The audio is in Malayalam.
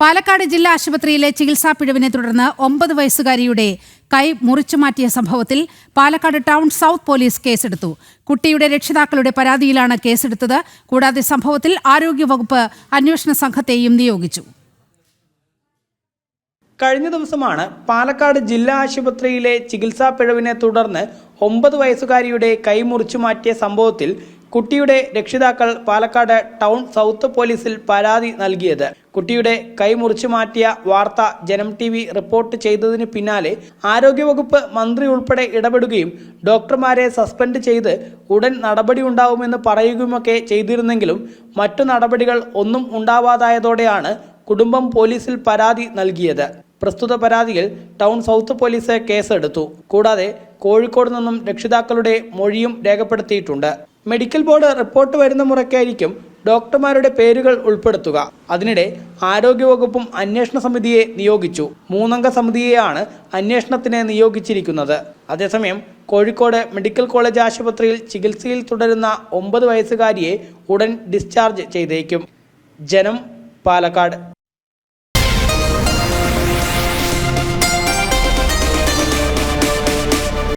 പാലക്കാട് ജില്ലാ ആശുപത്രിയിലെ ചികിത്സാ പിഴവിനെ തുടർന്ന് ഒമ്പത് വയസ്സുകാരിയുടെ കൈ മുറിച്ചു മാറ്റിയ സംഭവത്തിൽ പാലക്കാട് ടൗൺ സൗത്ത് പോലീസ് കേസെടുത്തു. കുട്ടിയുടെ രക്ഷിതാക്കളുടെ പരാതിയിലാണ് കേസെടുത്തത്. കൂടാതെ സംഭവത്തിൽ ആരോഗ്യവകുപ്പ് അന്വേഷണ സംഘത്തെയും നിയോഗിച്ചു. കഴിഞ്ഞ ദിവസമാണ് പാലക്കാട് ജില്ലാ ആശുപത്രിയിലെ ചികിത്സാ പിഴവിനെ തുടർന്ന് ഒമ്പത് വയസ്സുകാരിയുടെ കൈ മുറിച്ചു മാറ്റിയ സംഭവത്തിൽ കുട്ടിയുടെ രക്ഷിതാക്കൾ പാലക്കാട് ടൗൺ സൗത്ത് പോലീസിൽ പരാതി നൽകിയത്. കുട്ടിയുടെ കൈ മുറിച്ചു മാറ്റിയ വാർത്ത ജനം ടി വി റിപ്പോർട്ട് ചെയ്തതിന് പിന്നാലെ ആരോഗ്യവകുപ്പ് മന്ത്രി ഉൾപ്പെടെ ഇടപെടുകയും ഡോക്ടർമാരെ സസ്പെൻഡ് ചെയ്ത് ഉടൻ നടപടി ഉണ്ടാവുമെന്ന് പറയുകയുമൊക്കെ ചെയ്തിരുന്നെങ്കിലും മറ്റു നടപടികൾ ഒന്നും ഉണ്ടാവാതായതോടെയാണ് കുടുംബം പോലീസിൽ പരാതി നൽകിയത്. പ്രസ്തുത പരാതിയിൽ ടൗൺ സൗത്ത് പോലീസ് കേസെടുത്തു. കൂടാതെ കോഴിക്കോട് നിന്നും രക്ഷിതാക്കളുടെ മൊഴിയും രേഖപ്പെടുത്തിയിട്ടുണ്ട്. മെഡിക്കൽ ബോർഡ് റിപ്പോർട്ട് വരുന്ന മുറയ്ക്കായിരിക്കും ഡോക്ടർമാരുടെ പേരുകൾ ഉൾപ്പെടുത്തുക. അതിനിടെ ആരോഗ്യവകുപ്പും അന്വേഷണ സമിതിയെ നിയോഗിച്ചു. മൂന്നംഗ സമിതിയെയാണ് അന്വേഷണത്തിന് നിയോഗിച്ചിരിക്കുന്നത്. അതേസമയം കോഴിക്കോട് മെഡിക്കൽ കോളേജ് ആശുപത്രിയിൽ ചികിത്സയിൽ തുടരുന്ന ഒമ്പത് വയസ്സുകാരിയെ ഉടൻ ഡിസ്ചാർജ് ചെയ്തേക്കും. ജനം പാലക്കാട്.